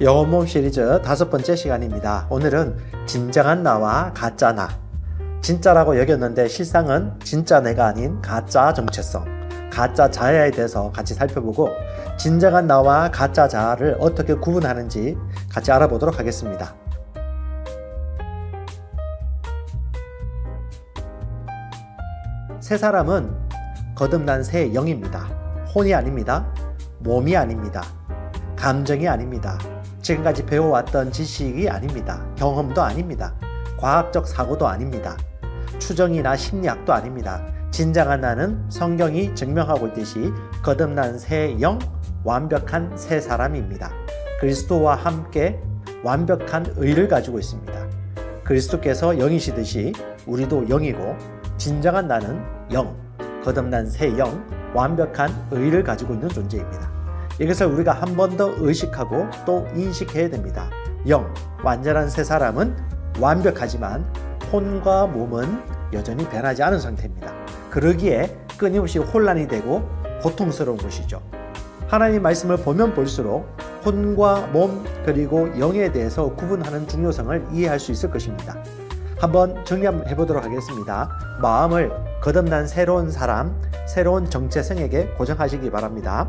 영혼몸 시리즈 다섯 번째 시간입니다. 오늘은 진정한 나와 가짜 나. 진짜라고 여겼는데 실상은 진짜 내가 아닌 가짜 정체성, 가짜 자아에 대해서 같이 살펴보고 진정한 나와 가짜 자아를 어떻게 구분하는지 같이 알아보도록 하겠습니다. 새 사람은 거듭난 새 영입니다. 혼이 아닙니다. 몸이 아닙니다. 감정이 아닙니다. 지금까지 배워왔던 지식이 아닙니다. 경험도 아닙니다. 과학적 사고도 아닙니다. 추정이나 심리학도 아닙니다. 진정한 나는 성경이 증명하고 있듯이 거듭난 새 영, 완벽한 새 사람입니다. 그리스도와 함께 완벽한 의를 가지고 있습니다. 그리스도께서 영이시듯이 우리도 영이고 진정한 나는 영, 거듭난 새 영, 완벽한 의를 가지고 있는 존재입니다. 이것을 우리가 한 번 더 의식하고 또 인식해야 됩니다. 영, 완전한 새 사람은 완벽하지만 혼과 몸은 여전히 변하지 않은 상태입니다. 그러기에 끊임없이 혼란이 되고 고통스러운 것이죠. 하나님 말씀을 보면 볼수록 혼과 몸 그리고 영에 대해서 구분하는 중요성을 이해할 수 있을 것입니다. 한번 정리 한번 해보도록 하겠습니다. 마음을 거듭난 새로운 사람, 새로운 정체성에게 고정하시기 바랍니다.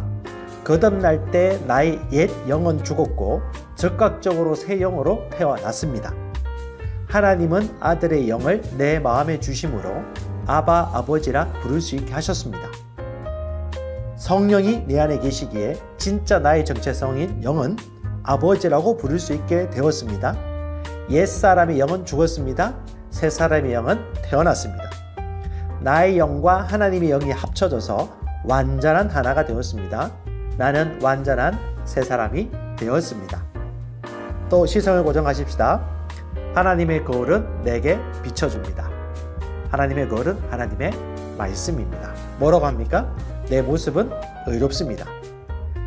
거듭날 때 나의 옛 영은 죽었고 즉각적으로 새 영으로 태어났습니다. 하나님은 아들의 영을 내 마음에 주심으로 아바 아버지라 부를 수 있게 하셨습니다. 성령이 내 안에 계시기에 진짜 나의 정체성인 영은 아버지라고 부를 수 있게 되었습니다. 옛 사람의 영은 죽었습니다. 새 사람의 영은 태어났습니다. 나의 영과 하나님의 영이 합쳐져서 완전한 하나가 되었습니다. 나는 완전한 새 사람이 되었습니다. 또 시선을 고정하십시다. 하나님의 거울은 내게 비춰줍니다. 하나님의 거울은 하나님의 말씀입니다. 뭐라고 합니까? 내 모습은 의롭습니다.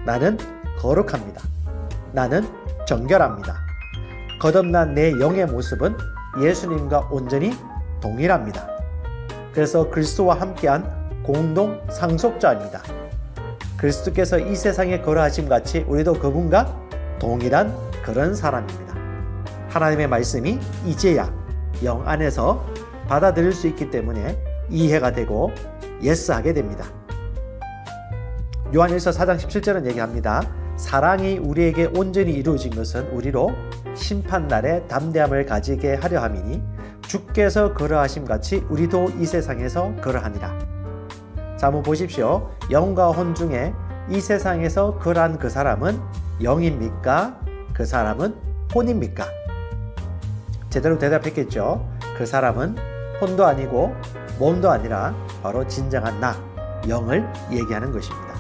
나는 거룩합니다. 나는 정결합니다. 거듭난 내 영의 모습은 예수님과 온전히 동일합니다. 그래서 그리스도와 함께한 공동 상속자입니다. 그리스도께서 이 세상에 걸어하심 같이 우리도 그분과 동일한 그런 사람입니다. 하나님의 말씀이 이제야 영 안에서 받아들일 수 있기 때문에 이해가 되고 예스하게 됩니다. 요한일서 4장 17절은 얘기합니다. 사랑이 우리에게 온전히 이루어진 것은 우리로 심판날에 담대함을 가지게 하려 함이니 주께서 그러하심 같이 우리도 이 세상에서 그러하니라. 자, 한번 보십시오. 영과 혼 중에 이 세상에서 그러한 그 사람은 영입니까? 그 사람은 혼입니까? 제대로 대답했겠죠. 그 사람은 혼도 아니고 몸도 아니라 바로 진정한 나, 영을 얘기하는 것입니다.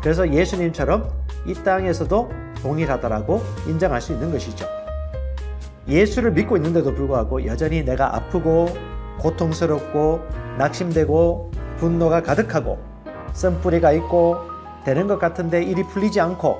그래서 예수님처럼 이 땅에서도 동일하다라고 인정할 수 있는 것이죠. 예수를 믿고 있는데도 불구하고 여전히 내가 아프고 고통스럽고 낙심되고 분노가 가득하고 쓴뿌리가 있고 되는 것 같은데 일이 풀리지 않고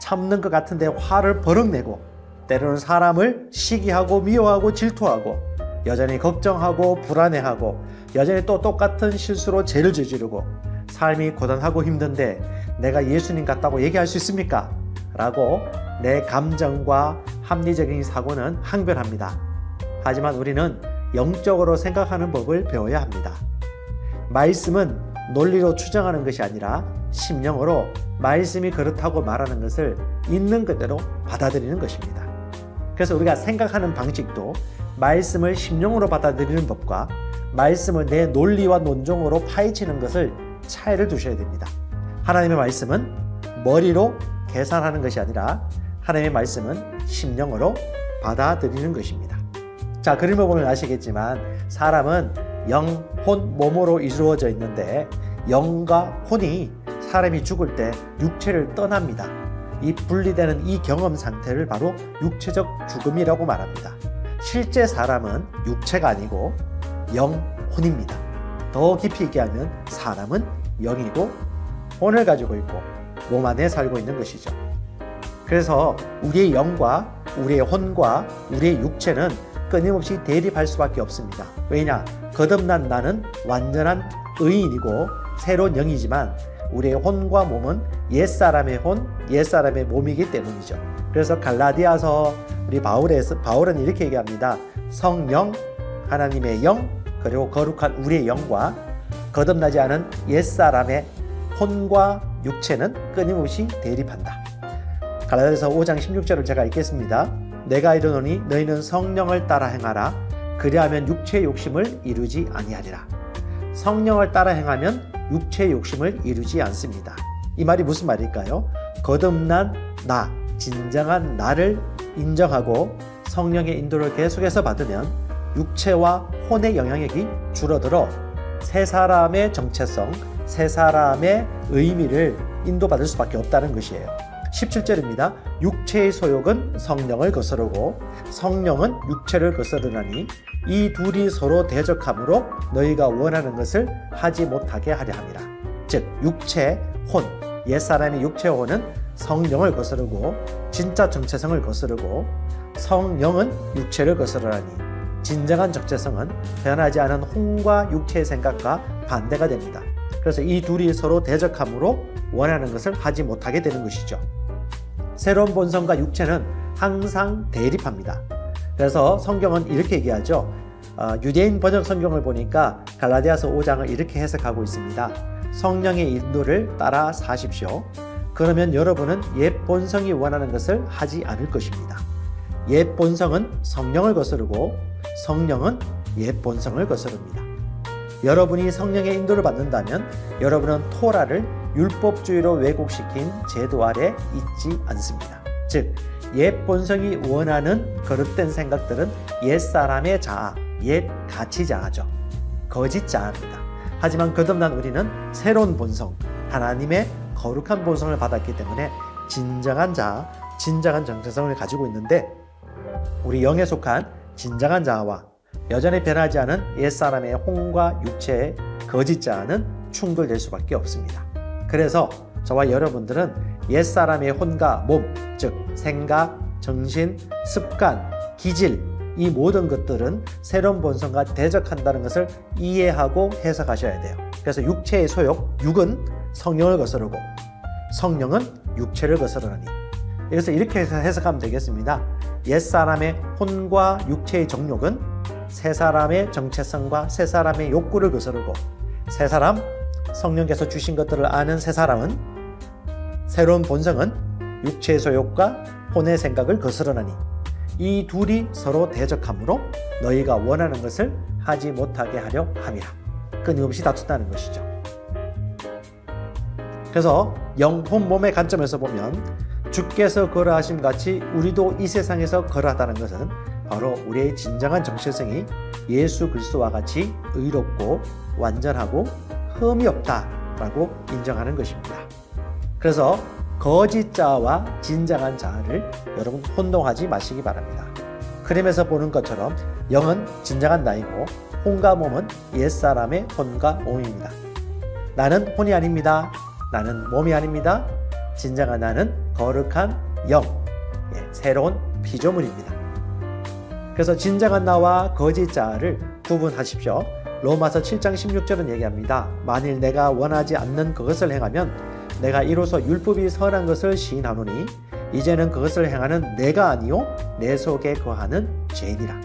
참는 것 같은데 화를 버럭내고 때로는 사람을 시기하고 미워하고 질투하고 여전히 걱정하고 불안해하고 여전히 또 똑같은 실수로 죄를 저지르고 삶이 고단하고 힘든데 내가 예수님 같다고 얘기할 수 있습니까? 라고 내 감정과 합리적인 사고는 항변합니다. 하지만 우리는 영적으로 생각하는 법을 배워야 합니다. 말씀은 논리로 추정하는 것이 아니라 심령으로 말씀이 그렇다고 말하는 것을 있는 그대로 받아들이는 것입니다. 그래서 우리가 생각하는 방식도 말씀을 심령으로 받아들이는 법과 말씀을 내 논리와 논종으로 파헤치는 것을 차이를 두셔야 됩니다. 하나님의 말씀은 머리로 계산하는 것이 아니라 하나님의 말씀은 심령으로 받아들이는 것입니다. 자, 그림을 보면 아시겠지만 사람은 영, 혼, 몸으로 이루어져 있는데 영과 혼이 사람이 죽을 때 육체를 떠납니다. 이 분리되는 이 경험 상태를 바로 육체적 죽음이라고 말합니다. 실제 사람은 육체가 아니고 영혼입니다. 더 깊이 얘기하면 사람은 영이고 혼을 가지고 있고 몸 안에 살고 있는 것이죠. 그래서 우리의 영과 우리의 혼과 우리의 육체는 끊임없이 대립할 수밖에 없습니다. 왜냐? 거듭난 나는 완전한 의인이고 새로운 영이지만 우리의 혼과 몸은 옛사람의 혼, 옛사람의 몸이기 때문이죠. 그래서 갈라디아서 우리 바울에서 바울은 이렇게 얘기합니다. 성령 하나님의 영 그리고 거룩한 우리의 영과 거듭나지 않은 옛 사람의 혼과 육체는 끊임없이 대립한다. 갈라디아서 5장 16절을 제가 읽겠습니다. 내가 이르노니 너희는 성령을 따라 행하라. 그리하면 육체의 욕심을 이루지 아니하리라. 성령을 따라 행하면 육체의 욕심을 이루지 않습니다. 이 말이 무슨 말일까요? 거듭난 나, 진정한 나를 인정하고 성령의 인도를 계속해서 받으면 육체와 혼의 영향력이 줄어들어 세 사람의 정체성, 세 사람의 의미를 인도받을 수밖에 없다는 것이에요. 17절입니다. 육체의 소욕은 성령을 거스르고 성령은 육체를 거스르나니 이 둘이 서로 대적함으로 너희가 원하는 것을 하지 못하게 하려 함이라. 즉 육체 혼 옛사람의 육체 혼은 성령을 거스르고 진짜 정체성을 거스르고 성령은 육체를 거스르나니 진정한 정체성은 변하지 않은 혼과 육체의 생각과 반대가 됩니다. 그래서 이 둘이 서로 대적함으로 원하는 것을 하지 못하게 되는 것이죠. 새로운 본성과 육체는 항상 대립합니다. 그래서 성경은 이렇게 얘기하죠. 어, 유대인 번역 성경을 보니까 갈라디아서 5장을 이렇게 해석하고 있습니다. 성령의 인도를 따라 사십시오. 그러면 여러분은 옛 본성이 원하는 것을 하지 않을 것입니다. 옛 본성은 성령을 거스르고 성령은 옛 본성을 거스릅니다. 여러분이 성령의 인도를 받는다면 여러분은 토라를 율법주의로 왜곡시킨 제도 아래 있지 않습니다. 즉, 옛 본성이 원하는 거듭된 생각들은 옛 사람의 자아, 옛 가치 자아죠. 거짓 자아입니다. 하지만 거듭난 우리는 새로운 본성, 하나님의 거룩한 본성을 받았기 때문에 진정한 자아, 진정한 정체성을 가지고 있는데 우리 영에 속한 진정한 자아와 여전히 변하지 않은 옛사람의 혼과 육체의 거짓 자아는 충돌될 수밖에 없습니다. 그래서 저와 여러분들은 옛사람의 혼과 몸, 즉 생각, 정신, 습관, 기질 이 모든 것들은 새로운 본성과 대적한다는 것을 이해하고 해석하셔야 돼요. 그래서 육체의 소욕, 육은 성령을 거스르고 성령은 육체를 거스르니 그래서 이렇게 해석하면 되겠습니다. 옛사람의 혼과 육체의 정욕은 새 사람의 정체성과 새 사람의 욕구를 거스르고 새 사람 성령께서 주신 것들을 아는 새 사람은 새로운 본성은 육체의 소욕과 혼의 생각을 거스르나니 이 둘이 서로 대적함으로 너희가 원하는 것을 하지 못하게 하려 함이라 끊임없이 다툰다는 것이죠. 그래서 영혼 몸의 관점에서 보면 주께서 거러하심 같이 우리도 이 세상에서 거러하다는 것은 바로 우리의 진정한 정체성이 예수 그리스도와 같이 의롭고 완전하고 흠이 없다라고 인정하는 것입니다. 그래서 거짓 자와 진정한 자를 여러분 혼동하지 마시기 바랍니다. 그림에서 보는 것처럼 영은 진정한 나이고 혼과 몸은 옛사람의 혼과 몸입니다. 나는 혼이 아닙니다. 나는 몸이 아닙니다. 진정한 나는 거룩한 영, 예, 새로운 피조물입니다. 그래서 진정한 나와 거짓 자를 구분하십시오. 로마서 7장 16절은 얘기합니다. 만일 내가 원하지 않는 그것을 행하면 내가 이로써 율법이 선한 것을 시인하노니 이제는 그것을 행하는 내가 아니요 내 속에 거하는 죄니라.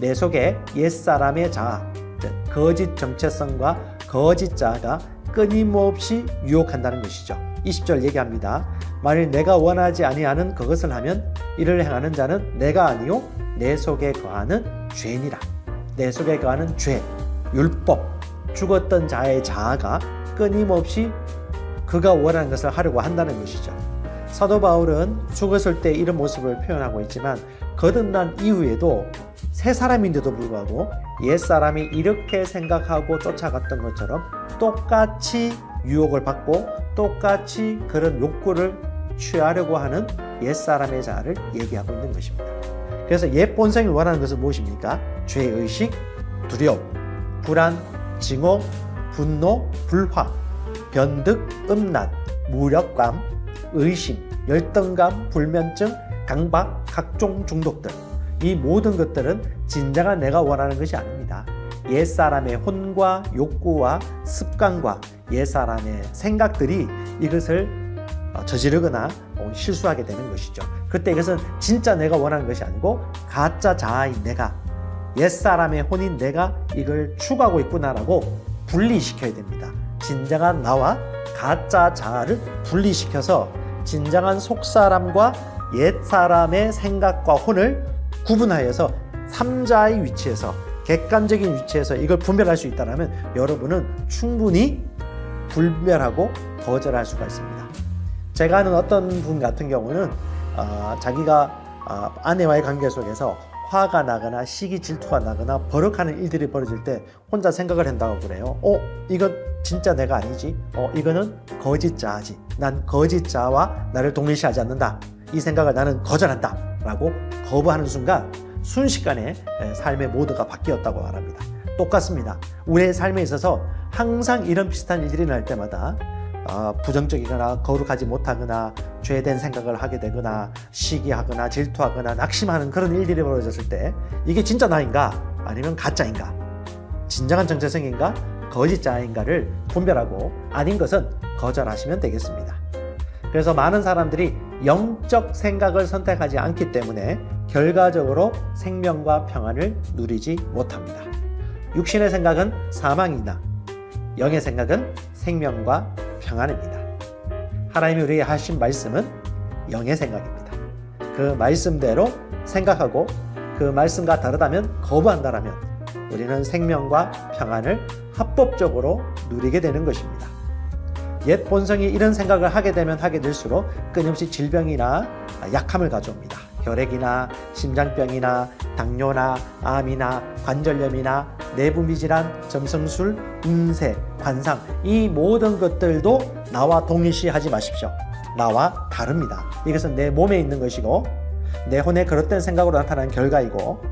내 속에 옛사람의 자아, 즉 거짓 정체성과 거짓 자아가 끊임없이 유혹한다는 것이죠. 20절 얘기합니다. 만일 내가 원하지 아니하는 그것을 하면 이를 행하는 자는 내가 아니요 내 속에 거하는 죄니라. 내 속에 거하는 죄, 율법, 죽었던 자의 자아가 끊임없이 그가 원하는 것을 하려고 한다는 것이죠. 사도 바울은 죽었을 때 이런 모습을 표현하고 있지만 거듭난 이후에도 새 사람인데도 불구하고 옛 사람이 이렇게 생각하고 쫓아갔던 것처럼 똑같이 유혹을 받고 똑같이 그런 욕구를 취하려고 하는 옛 사람의 자를 얘기하고 있는 것입니다. 그래서 옛 본성이 원하는 것은 무엇입니까? 죄의식, 두려움, 불안, 증오, 분노, 불화, 변득, 음란, 무력감, 의심, 열등감, 불면증, 강박, 각종 중독들. 이 모든 것들은 진정한 내가 원하는 것이 아닙니다. 옛사람의 혼과 욕구와 습관과 옛사람의 생각들이 이것을 어, 저지르거나 혹은 실수하게 되는 것이죠. 그때 이것은 진짜 내가 원하는 것이 아니고 가짜 자아인 내가 옛사람의 혼인 내가 이걸 추구하고 있구나라고 분리시켜야 됩니다. 진정한 나와 가짜 자아를 분리시켜서 진정한 속사람과 옛사람의 생각과 혼을 구분하여서 삼자의 위치에서 객관적인 위치에서 이걸 분별할 수 있다면 여러분은 충분히 불멸하고 거절할 수가 있습니다. 제가 아는 어떤 분 같은 경우는 어, 자기가 어, 아내와의 관계 속에서 화가 나거나 시기 질투가 나거나 버럭하는 일들이 벌어질 때 혼자 생각을 한다고 그래요. 어, 이건 진짜 내가 아니지. 어, 이거는 거짓자지. 난 거짓자와 나를 동일시하지 않는다. 이 생각을 나는 거절한다. 라고 거부하는 순간 순식간에 에, 삶의 모드가 바뀌었다고 말합니다. 똑같습니다. 우리의 삶에 있어서 항상 이런 비슷한 일들이 날 때마다 어, 부정적이거나 거룩하지 못하거나 죄된 생각을 하게 되거나 시기하거나 질투하거나 낙심하는 그런 일들이 벌어졌을 때 이게 진짜 나인가 아니면 가짜인가 진정한 정체성인가 거짓자인가를 분별하고 아닌 것은 거절하시면 되겠습니다. 그래서 많은 사람들이 영적 생각을 선택하지 않기 때문에 결과적으로 생명과 평안을 누리지 못합니다. 육신의 생각은 사망이나 영의 생각은 생명과 평안입니다. 하나님이 우리에게 하신 말씀은 영의 생각입니다. 그 말씀대로 생각하고 그 말씀과 다르다면 거부한다라면 우리는 생명과 평안을 합법적으로 누리게 되는 것입니다. 옛 본성이 이런 생각을 하게 되면 하게 될수록 끊임없이 질병이나 약함을 가져옵니다. 혈액이나 심장병이나 당뇨나 암이나 관절염이나 내분비 질환, 점성술, 운세, 관상 이 모든 것들도 나와 동일시하지 마십시오. 나와 다릅니다. 이것은 내 몸에 있는 것이고 내 혼의 그릇된 생각으로 나타난 결과이고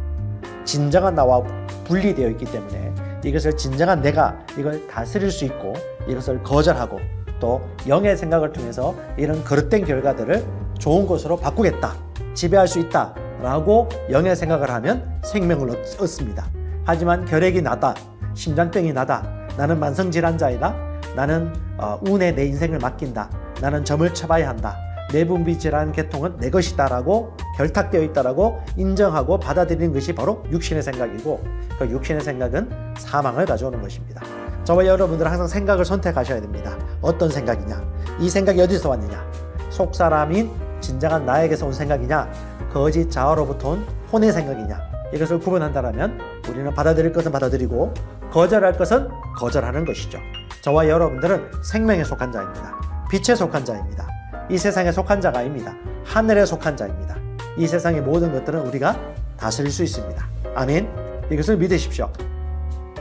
진정한 나와 분리되어 있기 때문에 이것을 진정한 내가 이걸 다스릴 수 있고 이것을 거절하고 또 영의 생각을 통해서 이런 그릇된 결과들을 좋은 것으로 바꾸겠다 지배할 수 있다라고 영의 생각을 하면 생명을 얻- 얻습니다. 하지만 결핵이 나다 심장병이 나다 나는 만성질환자이다 나는 어, 운에 내 인생을 맡긴다 나는 점을 쳐봐야 한다 내분비 질환 계통은 내 것이다라고 결탁되어 있다라고 인정하고 받아들이는 것이 바로 육신의 생각이고 그 육신의 생각은 사망을 가져오는 것입니다. 저와 여러분들은 항상 생각을 선택하셔야 됩니다. 어떤 생각이냐? 이 생각이 어디서 왔느냐? 속 사람인 진정한 나에게서 온 생각이냐? 거짓 자아로부터 온 혼의 생각이냐? 이것을 구분한다면 우리는 받아들일 것은 받아들이고 거절할 것은 거절하는 것이죠. 저와 여러분들은 생명에 속한 자입니다. 빛에 속한 자입니다. 이 세상에 속한 자가 아닙니다. 하늘에 속한 자입니다. 이 세상의 모든 것들은 우리가 다스릴 수 있습니다. 아멘. 이것을 믿으십시오.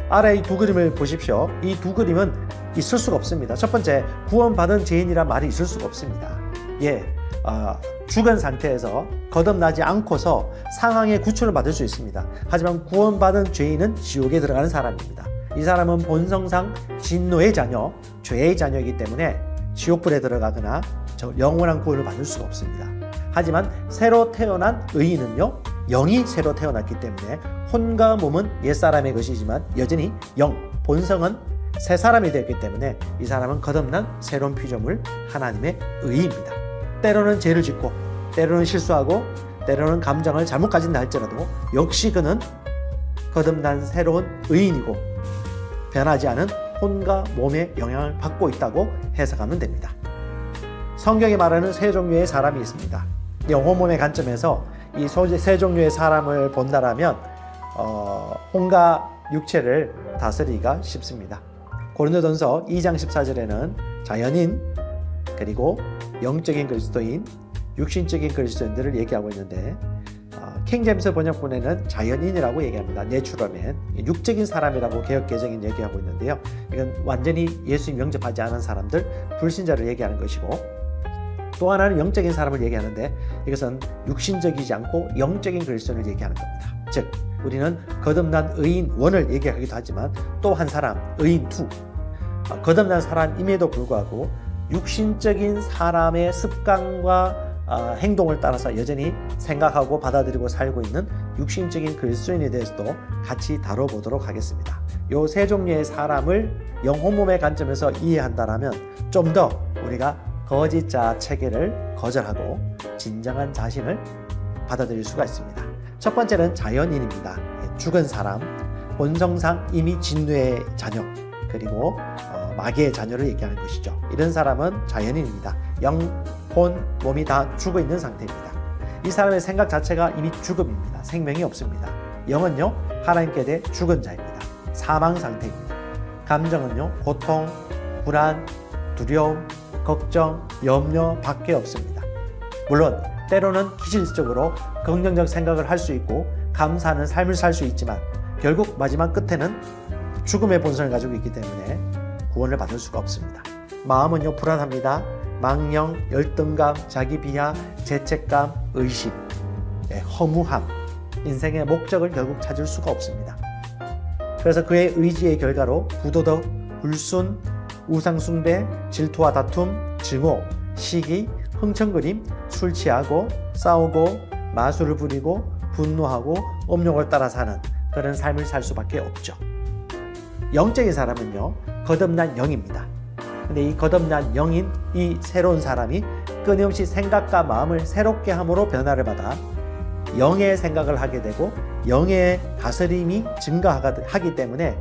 아래 이 두 그림을 보십시오. 이 두 그림은 있을 수가 없습니다. 첫 번째, 구원받은 죄인이란 말이 있을 수가 없습니다. 예, 어, 죽은 상태에서 거듭나지 않고서 상황의 구출을 받을 수 있습니다. 하지만 구원받은 죄인은 지옥에 들어가는 사람입니다. 이 사람은 본성상 진노의 자녀, 죄의 자녀이기 때문에 지옥불에 들어가거나 저 영원한 구원을 받을 수가 없습니다. 하지만 새로 태어난 의인은요, 영이 새로 태어났기 때문에 혼과 몸은 옛사람의 것이지만 여전히 영, 본성은 새 사람이 되었기 때문에 이 사람은 거듭난 새로운 피조물 하나님의 의입니다. 때로는 죄를 짓고 때로는 실수하고 때로는 감정을 잘못 가진다 할지라도 역시 그는 거듭난 새로운 의인이고 변하지 않은 혼과 몸의 영향을 받고 있다고 해석하면 됩니다. 성경이 말하는 세 종류의 사람이 있습니다. 영혼 몸의 관점에서 이 세 종류의 사람을 본다라면 어, 혼과 육체를 다스리기가 쉽습니다. 고린도전서 2장 14절에는 자연인 그리고 영적인 그리스도인, 육신적인 그리스도인들을 얘기하고 있는데 어, 킹제임스 번역본에는 자연인이라고 얘기합니다. 내추럴맨, 육적인 사람이라고 개혁 개정인 얘기하고 있는데요. 이건 완전히 예수님 영접하지 않은 사람들, 불신자를 얘기하는 것이고 또 하나는 영적인 사람을 얘기하는데 이것은 육신적이지 않고 영적인 그리스도를 얘기하는 겁니다. 즉 우리는 거듭난 의인 원을 얘기하기도 하지만 또 한 사람 의인 투 어, 거듭난 사람임에도 불구하고 육신적인 사람의 습관과 어, 행동을 따라서 여전히 생각하고 받아들이고 살고 있는 육신적인 그리스도인에 대해서도 같이 다뤄보도록 하겠습니다. 이세 종류의 사람을 영혼 몸의 관점에서 이해한다면 좀 더 우리가 거짓 자 체계를 거절하고 진정한 자신을 받아들일 수가 있습니다. 첫 번째는 자연인입니다. 예, 죽은 사람, 본성상 이미 진뇌의 자녀, 그리고 어, 마귀의 자녀를 얘기하는 것이죠. 이런 사람은 자연인입니다. 영, 혼, 몸이 다 죽어 있는 상태입니다. 이 사람의 생각 자체가 이미 죽음입니다. 생명이 없습니다. 영은요, 하나님께 대해 죽은 자입니다. 사망 상태입니다. 감정은요, 고통, 불안, 두려움, 걱정, 염려 밖에 없습니다. 물론 때로는 기질적으로 긍정적 생각을 할 수 있고 감사하는 삶을 살 수 있지만 결국 마지막 끝에는 죽음의 본성을 가지고 있기 때문에 구원을 받을 수가 없습니다. 마음은요 불안합니다. 망령, 열등감, 자기 비하, 죄책감, 의심, 네, 허무함, 인생의 목적을 결국 찾을 수가 없습니다. 그래서 그의 의지의 결과로 부도덕, 불순, 우상숭배, 질투와 다툼, 증오, 시기, 흥청거림, 술 취하고 싸우고 마술을 부리고 분노하고 음욕을 따라 사는 그런 삶을 살 수밖에 없죠. 영적인 사람은요 거듭난 영입니다. 근데 이 거듭난 영인 이 새로운 사람이 끊임없이 생각과 마음을 새롭게 함으로 변화를 받아 영의 생각을 하게 되고 영의 다스림이 증가하기 때문에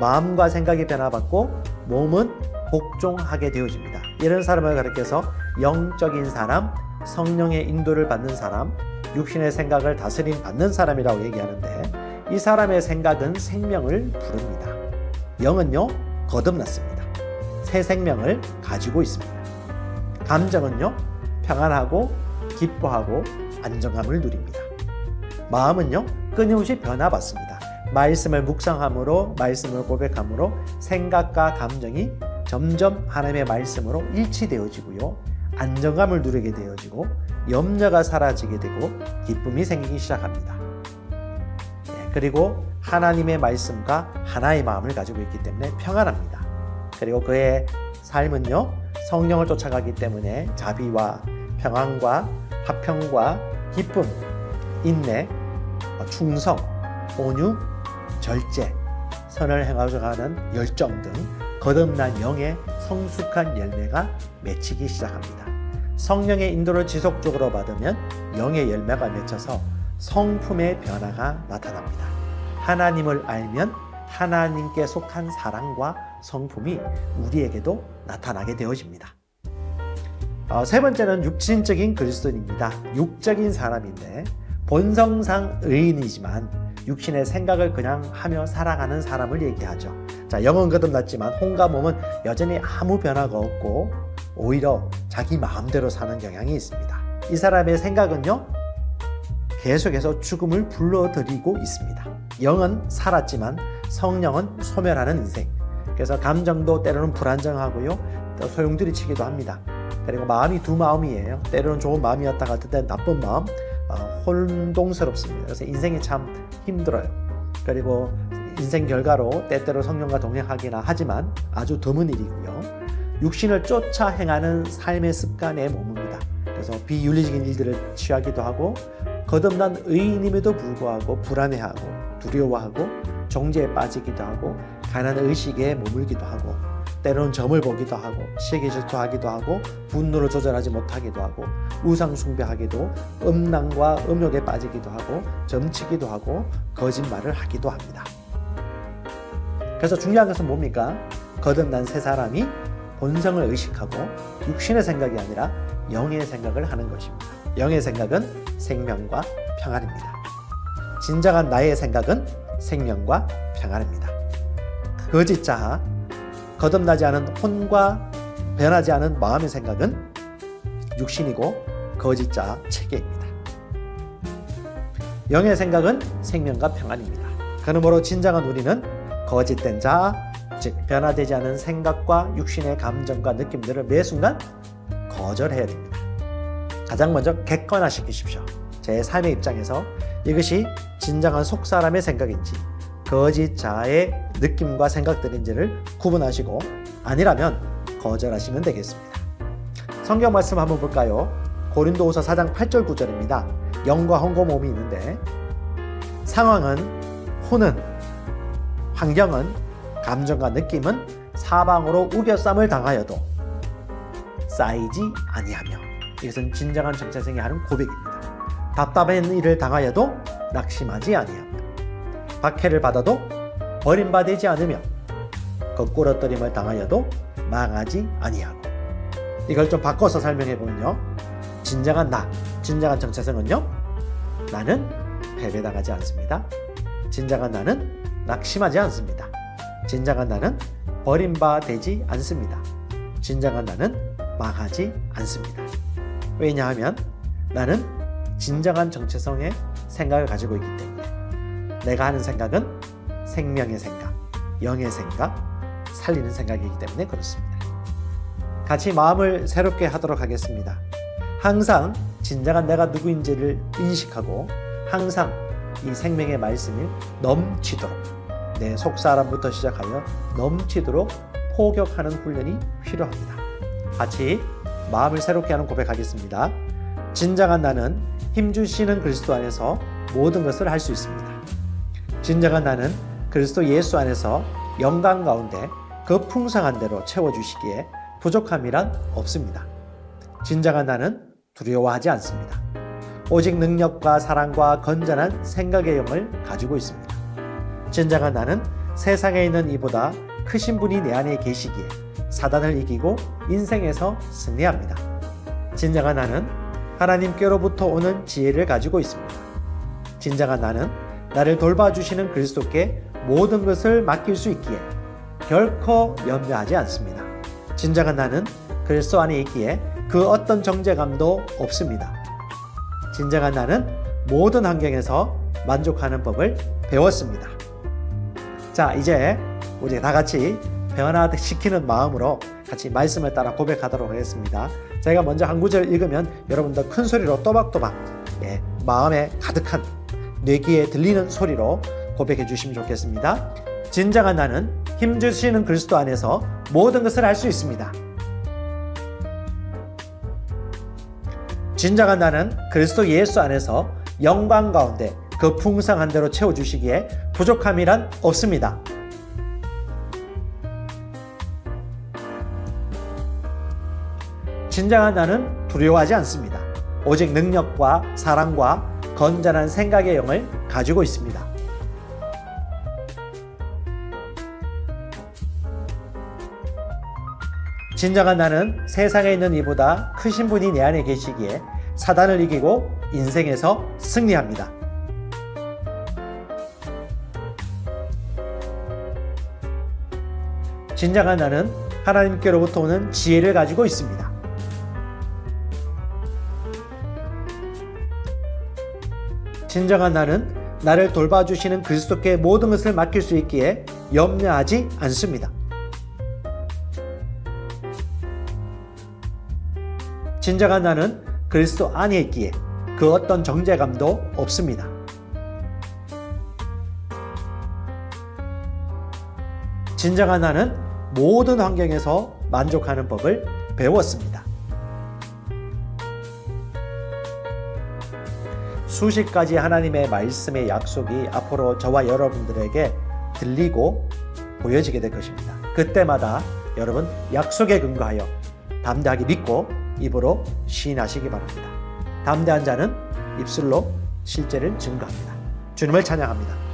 마음과 생각이 변화받고 몸은 복종하게 되어집니다. 이런 사람을 가리켜서 영적인 사람, 성령의 인도를 받는 사람, 육신의 생각을 다스림 받는 사람이라고 얘기하는데 이 사람의 생각은 생명을 부릅니다. 영은요 거듭났습니다. 새 생명을 가지고 있습니다. 감정은요 평안하고 기뻐하고 안정감을 누립니다. 마음은요 끊임없이 변화받습니다. 말씀을 묵상함으로 말씀을 고백함으로 생각과 감정이 점점 하나님의 말씀으로 일치되어지고요. 안정감을 누리게 되어지고 염려가 사라지게 되고 기쁨이 생기기 시작합니다. 네, 그리고 하나님의 말씀과 하나의 마음을 가지고 있기 때문에 평안합니다. 그리고 그의 삶은요 성령을 쫓아가기 때문에 자비와 평안과 화평과 기쁨, 인내, 충성, 온유, 절제, 선을 행하고가는 열정 등 거듭난 영의 성숙한 열매가 맺히기 시작합니다. 성령의 인도를 지속적으로 받으면 영의 열매가 맺혀서 성품의 변화가 나타납니다. 하나님을 알면 하나님께 속한 사랑과 성품이 우리에게도 나타나게 되어집니다. 어, 세 번째는 육신적인 그리스도인입니다. 육적인 사람인데 본성상 의인이지만 육신의 생각을 그냥 하며 살아가는 사람을 얘기하죠. 자, 영은 거듭났지만 혼과 몸은 여전히 아무 변화가 없고 오히려 자기 마음대로 사는 경향이 있습니다. 이 사람의 생각은요, 계속해서 죽음을 불러들이고 있습니다. 영은 살았지만 성령은 소멸하는 인생. 그래서 감정도 때로는 불안정하고요, 또 소용돌이치기도 합니다. 그리고 마음이 두 마음이에요. 때로는 좋은 마음이었다가 그때 나쁜 마음, 어, 혼동스럽습니다. 그래서 인생이 참 힘들어요. 그리고 인생 결과로 때때로 성령과 동행하기나 하지만 아주 드문 일이고요. 육신을 쫓아 행하는 삶의 습관에 머뭅니다. 그래서 비윤리적인 일들을 취하기도 하고 거듭난 의인임에도 불구하고 불안해하고 두려워하고 정죄에 빠지기도 하고 가난 의식에 머물기도 하고 때로는 점을 보기도 하고 시기 질투하기도 하고 분노를 조절하지 못하기도 하고 우상 숭배하기도 음란과 음욕에 빠지기도 하고 점치기도 하고 거짓말을 하기도 합니다. 그래서 중요한 것은 뭡니까? 거듭난 새 사람이 본성을 의식하고 육신의 생각이 아니라 영의 생각을 하는 것입니다. 영의 생각은 생명과 평안입니다. 진정한 나의 생각은 생명과 평안입니다. 거짓자 거듭나지 않은 혼과 변하지 않은 마음의 생각은 육신이고 거짓자 체계입니다. 영의 생각은 생명과 평안입니다. 그러므로 진정한 우리는 거짓된 자, 즉 변화되지 않은 생각과 육신의 감정과 느낌들을 매 순간 거절해야 됩니다. 가장 먼저 객관화시키십시오. 제 삶의 입장에서 이것이 진정한 속 사람의 생각인지 거짓 자의 느낌과 생각들인지를 구분하시고 아니라면 거절하시면 되겠습니다. 성경 말씀 한번 볼까요? 고린도후서 4장 8절 9절입니다. 영과 혼과 몸이 있는데 상황은 혼은 환경은 감정과 느낌은 사방으로 우겨쌈을 당하여도 쌓이지 아니하며 이것은 진정한 정체성이 하는 고백입니다. 답답한 일을 당하여도 낙심하지 아니하며 박해를 받아도 버림받지 않으며 거꾸러뜨림을 당하여도 망하지 아니하고 이걸 좀 바꿔서 설명해 보면요. 진정한 나, 진정한 정체성은요. 나는 패배당하지 않습니다. 진정한 나는 낙심하지 않습니다. 진정한 나는 버림받지 않습니다. 진정한 나는 망하지 않습니다. 왜냐하면 나는 진정한 정체성의 생각을 가지고 있기 때문에 내가 하는 생각은 생명의 생각, 영의 생각, 살리는 생각이기 때문에 그렇습니다. 같이 마음을 새롭게 하도록 하겠습니다. 항상 진정한 내가 누구인지를 인식하고 항상 이 생명의 말씀이 넘치도록 내 속사람부터 시작하여 넘치도록 포격하는 훈련이 필요합니다. 같이 마음을 새롭게 하는 고백하겠습니다. 진정한 나는 힘주시는 그리스도 안에서 모든 것을 할 수 있습니다. 진정한 나는 그리스도 예수 안에서 영광 가운데 그 풍성한 대로 채워주시기에 부족함이란 없습니다. 진정한 나는 두려워하지 않습니다. 오직 능력과 사랑과 건전한 생각의 영을 가지고 있습니다. 진정한 나는 세상에 있는 이보다 크신 분이 내 안에 계시기에 사단을 이기고 인생에서 승리합니다. 진정한 나는 하나님께로부터 오는 지혜를 가지고 있습니다. 진정한 나는 나를 돌봐주시는 그리스도께 모든 것을 맡길 수 있기에 결코 염려하지 않습니다. 진정한 나는 그리스도 안에 있기에 그 어떤 정죄감도 없습니다. 진정한 나는 모든 환경에서 만족하는 법을 배웠습니다. 자, 이제 우리 다 같이 변화시키는 마음으로 같이 말씀을 따라 고백하도록 하겠습니다. 제가 먼저 한 구절 읽으면 여러분들 큰 소리로 또박또박 예, 마음에 가득한 뇌기에 들리는 소리로 고백해 주시면 좋겠습니다. 진정한 나는 힘주시는 그리스도 안에서 모든 것을 할수 있습니다. 진정한 나는 그리스도 예수 안에서 영광 가운데 그 풍성한 대로 채워주시기에 부족함이란 없습니다. 진정한 나는 두려워하지 않습니다. 오직 능력과 사랑과 건전한 생각의 영을 가지고 있습니다. 진정한 나는 세상에 있는 이보다 크신 분이 내 안에 계시기에 사단을 이기고 인생에서 승리합니다. 진정한 나는 하나님께로부터 오는 지혜를 가지고 있습니다. 진정한 나는 나를 돌봐주시는 그리스도께 모든 것을 맡길 수 있기에 염려하지 않습니다. 진정한 나는 그리스도 안에 있기에 그 어떤 정죄감도 없습니다. 진정한 나는 모든 환경에서 만족하는 법을 배웠습니다. 수십 가지 하나님의 말씀의 약속이 앞으로 저와 여러분들에게 들리고 보여지게 될 것입니다. 그때마다 여러분 약속에 근거하여 담대하게 믿고 입으로 시인하시기 바랍니다. 담대한 자는 입술로 실제를 증거합니다. 주님을 찬양합니다.